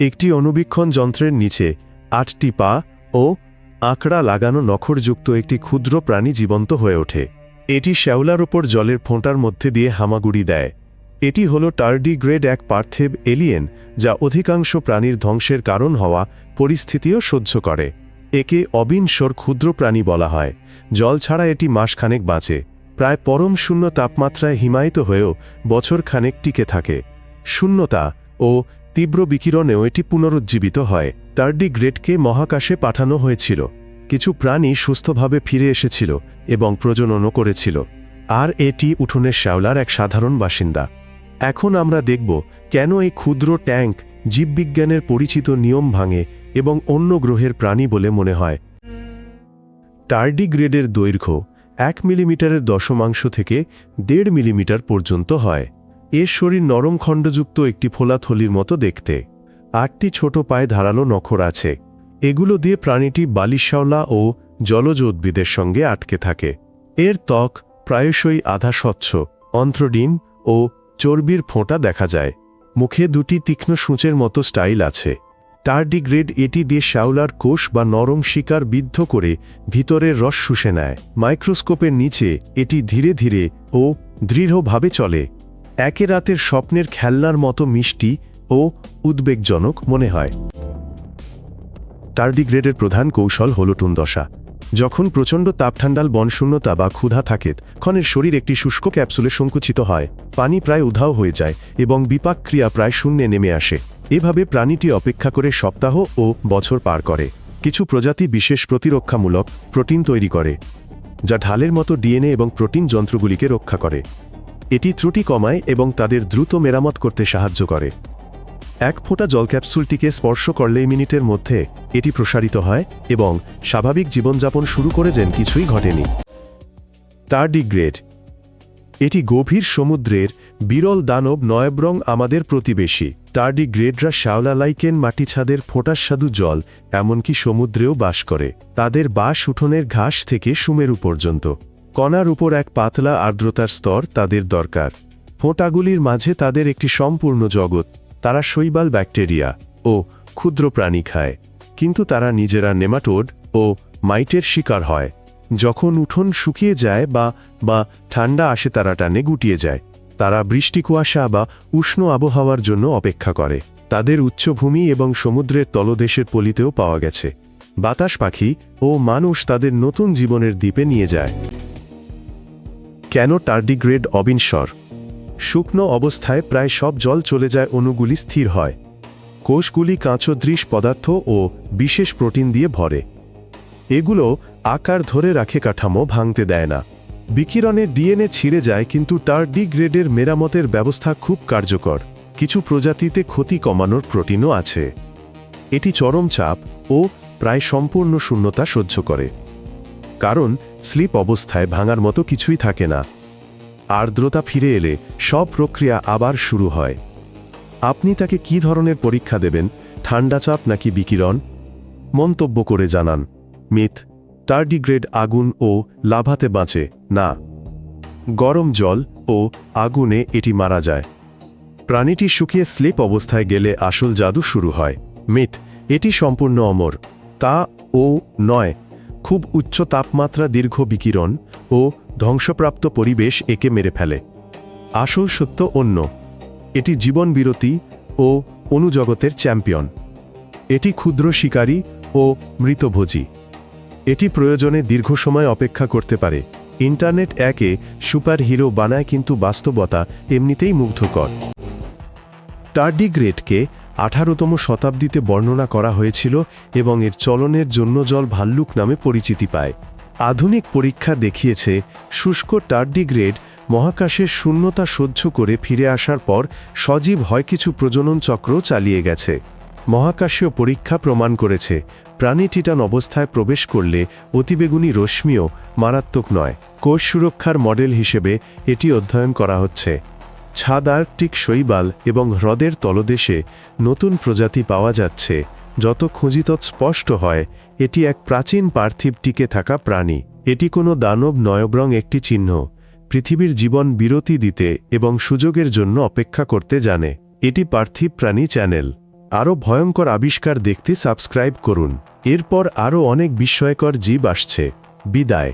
একটি অনুবীক্ষণ যন্ত্রের নিচে আটটি পা ও আঁকড়া লাগানো নখরযুক্ত একটি ক্ষুদ্র প্রাণী জীবন্ত হয়ে ওঠে। এটি শ্যাওলার ওপর জলের ফোঁটার মধ্যে দিয়ে হামাগুড়ি দেয়। এটি হল টার্ডিগ্রেড এক পার্থিব এলিয়েন যা অধিকাংশ প্রাণীর ধ্বংসের কারণ হওয়া পরিস্থিতিও সহ্য করে। একে অবিনশ্বর ক্ষুদ্র প্রাণী বলা হয়। জল ছাড়া এটি মাসখানেক বাঁচে। প্রায় পরম শূন্য তাপমাত্রায় হিমায়িত হয়েও বছরখানেক টিকে থাকে। শূন্যতা ও তীব্র বিকিরণেও এটি পুনরুজ্জীবিত হয়। টার্ডিগ্রেডকে মহাকাশে পাঠানো হয়েছিল। কিছু প্রাণী সুস্থভাবে ফিরে এসেছিল এবং প্রজননও করেছিল। আর এটি উঠোনের শ্যাওলার এক সাধারণ বাসিন্দা। এখন আমরা দেখব কেন এই ক্ষুদ্র ট্যাঙ্ক জীববিজ্ঞানের পরিচিত নিয়ম ভাঙে এবং অন্য গ্রহের প্রাণী বলে মনে হয়। টার্ডিগ্রেডের দৈর্ঘ্য এক মিলিমিটারের দশমাংশ থেকে দেড় মিলিমিটার পর্যন্ত হয়। এর শরীর নরম খণ্ডযুক্ত একটি ফোলা থলির মতো দেখতে। আটটি ছোট পায়ে ধারালো নখর আছে। এগুলো দিয়ে প্রাণীটি বালিশাওলা ও জলজ উদ্ভিদের সঙ্গে আটকে থাকে। এর ত্বক প্রায়শই আধা স্বচ্ছ অন্ত্রডিম ও চর্বির ফোঁটা দেখা যায়। মুখে দুটি তীক্ষ্ণ সূঁচের মতো স্টাইল আছে। টার্ডিগ্রেড এটি দিয়ে শ্যাওলার কোষ বা নরম শিকার বিদ্ধ করে ভিতরের রস শুষে নেয়। মাইক্রোস্কোপের নিচে এটি ধীরে ধীরে ও দৃঢ়ভাবে চলে। একে রাতের স্বপ্নের খেলনার মতো মিষ্টি ও উদ্বেগজনক মনে হয়। টার্ডিগ্রেডের প্রধান কৌশল হল টুনদশা। যখন প্রচণ্ড তাপঠান্ডাল বনশূন্যতা বা ক্ষুধা থাকে, ক্ষণের শরীর একটি শুষ্ক ক্যাপসুলে সংকুচিত হয়, পানি প্রায় উধাও হয়ে যায় এবং বিপাক ক্রিয়া প্রায় শূন্যে নেমে আসে। এভাবে প্রাণীটি অপেক্ষা করে সপ্তাহ ও বছর পার করে। কিছু প্রজাতি বিশেষ প্রতিরক্ষামূলক প্রোটিন তৈরি করে, যা ঢালের মতো ডিএনএ এবং প্রোটিন যন্ত্রগুলিকে রক্ষা করে। এটি ত্রুটি কমায় এবং তাদের দ্রুত মেরামত করতে সাহায্য করে। এক ফোঁটা জল ক্যাপসুলটিকে স্পর্শ করলেই মিনিটের মধ্যে এটি প্রসারিত হয় এবং স্বাভাবিক জীবনযাপন শুরু করে যেন কিছুই ঘটেনি। টার্ডিগ্রেড এটি গভীর সমুদ্রের বিরল দানব নয়ব্রং আমাদের প্রতিবেশী। টার্ডিগ্রেডরা শ্যাওলা লাইকেন মাটিছাদের ফোঁটাস্বাদু জল, এমনকি সমুদ্রেও বাস করে। তাদের বাস উঠোনের ঘাস থেকে সুমেরু পর্যন্ত। কণার উপর এক পাতলা আর্দ্রতার স্তর তাদের দরকার। ফোঁটাগুলির মাঝে তাদের একটি সম্পূর্ণ জগৎ, তারা শৈবাল ব্যাকটেরিয়া ও ক্ষুদ্র প্রাণী খায়। কিন্তু তারা নিজেরা নেমাটোড ও মাইটের শিকার হয়। যখন উঠোন শুকিয়ে যায় বা বা ঠান্ডা আসে তারা টানে গুটিয়ে যায়। তারা বৃষ্টি কুয়াশা বা উষ্ণ আবহাওয়ার জন্য অপেক্ষা করে। তাদের উচ্চভূমি এবং সমুদ্রের তলদেশের পলিতেও পাওয়া গেছে। বাতাস পাখি ও মানুষ তাদের নতুন জীবনের দ্বীপে নিয়ে যায়। কেন টার্ডিগ্রেড অবিনশ্বর? শুকনো অবস্থায় প্রায় সব জল চলে যায় অণুগুলি স্থির হয়। কোষগুলি কাঁচোদৃশ পদার্থ ও বিশেষ প্রোটিন দিয়ে ভরে। এগুলো আকার ধরে রাখে কাঠামো ভাঙতে দেয় না। বিকিরণে ডিএনএ ছিঁড়ে যায় কিন্তু টার্ডিগ্রেডের মেরামতের ব্যবস্থা খুব কার্যকর। কিছু প্রজাতিতে ক্ষতি কমানোর প্রোটিনও আছে। এটি চরম চাপ ও প্রায় সম্পূর্ণ শূন্যতা সহ্য করে। কারণ স্লিপ অবস্থায় ভাঙার মতো কিছুই থাকে না। আর্দ্রতা ফিরে এলে সব প্রক্রিয়া আবার শুরু হয়। আপনি তাকে কি ধরনের পরীক্ষা দেবেন, ঠান্ডা চাপ নাকি বিকিরণ? মন্তব্য করে জানান, মিথ, টার্ডিগ্রেড আগুন ও লাভাতে বাঁচে, না। গরম জল ও আগুনে এটি মারা যায়। প্রাণীটি শুকিয়ে স্লিপ অবস্থায় গেলে আসল জাদু শুরু হয়। মিথ, এটি সম্পূর্ণ অমর। তা ও নয় খুব উচ্চ তাপমাত্রা, দীর্ঘ বিকিরণ ও ধ্বংসপ্রাপ্ত পরিবেশ একে মেরে ফেলে। আসল সত্য অন্য। এটি জীবন বিরতি ও অনুজগতের চ্যাম্পিয়ন। এটি ক্ষুদ্র শিকারী ও মৃতভোজী। এটি প্রয়োজনে দীর্ঘ সময় অপেক্ষা করতে পারে। ইন্টারনেট একে সুপার হিরো বানায়, কিন্তু বাস্তবতা এমনিতেই মুগ্ধকর। টার্ডিগ্রেডকে আঠারোতম শতাব্দীতে বর্ণনা করা হয়েছিল এবং এর চলনের জন্য জল ভাল্লুক নামে পরিচিতি পায়। আধুনিক পরীক্ষা দেখিয়েছে, শুষ্ক টার্ডিগ্রেড মহাকাশের শূন্যতা সহ্য করে ফিরে আসার পর সজীব হয় কিছু প্রজনন চক্র চালিয়ে গেছে। মহাকাশীয় পরীক্ষা প্রমাণ করেছে, প্রাণী টিটান অবস্থায় প্রবেশ করলে অতিবেগুনি রশ্মিও মারাত্মক নয়। কোষ সুরক্ষার মডেল হিসেবে এটি অধ্যয়ন করা হচ্ছে। ছাদ আর্কটিক শৈবাল এবং হ্রদের তলদেশে নতুন প্রজাতি পাওয়া যাচ্ছে, যত খুঁজিতৎ স্পষ্ট হয়, এটি এক প্রাচীন পার্থিব টিকে থাকা প্রাণী। এটি কোনো দানব নয়ব্রং একটি চিহ্ন, পৃথিবীর জীবন বিরতি দিতে এবং সুযোগের জন্য অপেক্ষা করতে জানে। এটি পার্থিব প্রাণী চ্যানেল। আরও ভয়ঙ্কর আবিষ্কার দেখতে সাবস্ক্রাইব করুন। এরপর আরও অনেক বিস্ময়কর জীব আসছে। বিদায়।